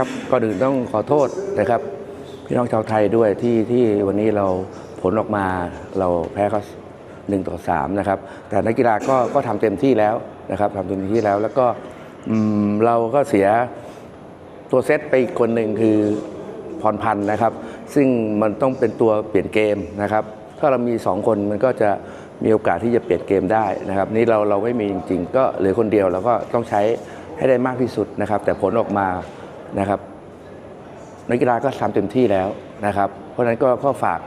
ครับก่อนอื่นต้องขอโทษนะครับ พี่น้องชาวไทยด้วยที่ที่วันนี้เราผลออกมาเราแพ้เขาหนึ่งต่อสามนะครับ แต่นักกีฬาก็ก็ทำเต็มที่แล้วนะครับทำเต็มที่แล้วแล้วก็อืมเราก็เสียตัวเซตไปอีกคนหนึ่งคือพรพันธ์นะครับ ซึ่งมันต้องเป็นตัวเปลี่ยนเกมนะครับ ถ้าเรามีสองคนมันก็จะมีโอกาสที่จะเปลี่ยนเกมได้นะครับ นี่เราเราไม่มีจริง ๆ ก็เหลือคนเดียวเราก็ต้องใช้ให้ได้มากที่สุดนะครับ แต่ผลออกมา นะครับนักกีฬาก็ทำเต็มที่แล้วนะครับ เพราะฉะนั้นก็ก็ฝาก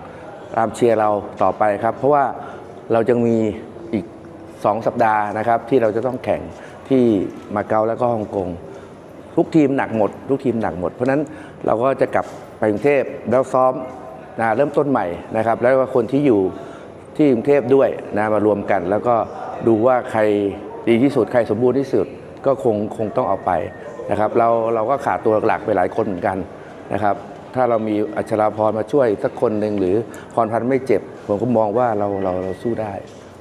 ตามเชียร์เราต่อไปครับ เพราะว่าเราจะมีอีก 2 สัปดาห์นะครับ ที่เราจะต้องแข่งที่มาเก๊าแล้วก็ฮ่องกงทุกทีมหนักหมด ทุกทีมหนักหมด เพราะฉะนั้นเราก็จะกลับไปกรุงเทพแล้วซ้อมนะเริ่มต้นใหม่นะครับ แล้วก็คนที่อยู่ที่กรุงเทพด้วยนะมารวมกัน แล้วก็ดูว่าใครดีที่สุดใครสมบูรณ์ที่สุดก็คงคงต้องเอาไป นะครับเราเราก็ขาดตัวหลักไปหลายคนเหมือนกันนะครับถ้าเรามีอัชราพรมาช่วยสักคนหนึ่งหรือพรพันธ์ไม่เจ็บ ผมก็มองว่าเราเราเราสู้ได้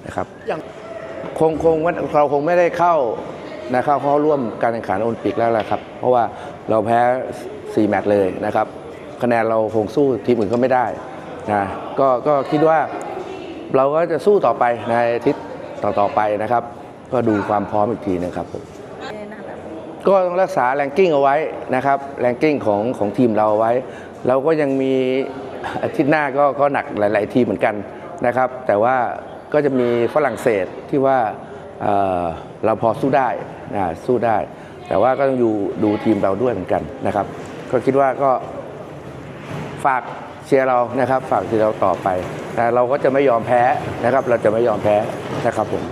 นะครับอย่างคงคงว่าเราคงไม่ได้เข้านะครับเข้าร่วมการแข่งขันโอลิมปิกแล้วแหละครับ เพราะว่าเราแพ้ 4 แมตช์เลยนะครับ คะแนนเราคงสู้ทีมอื่นก็ไม่ได้นะก็ก็คิดว่าเราก็จะสู้ต่อไปในอาทิตย์ต่อๆไปนะครับ ก็ดูความพร้อมอีกทีนะครับผม ก็ต้องรักษาแรงกิ้งเอาไว้นะครับแรงกิ้งของของทีมเราเอาไว้ เราก็ยังมีอาทิตย์หน้าก็ก็หนักหลาย ๆ ทีเหมือนกันนะครับ แต่ว่าก็จะมีฝรั่งเศสที่ว่าเเราพอสู้ได้นะสู้ได้ แต่ว่าก็ต้องอยู่ดูทีมเราด้วยเหมือนกันนะครับ ก็คิดว่าก็ฝากเชียร์เรานะครับ ฝากเชียร์เราต่อไปแต่เราก็จะไม่ยอมแพ้นะครับ เราจะไม่ยอมแพ้นะครับผม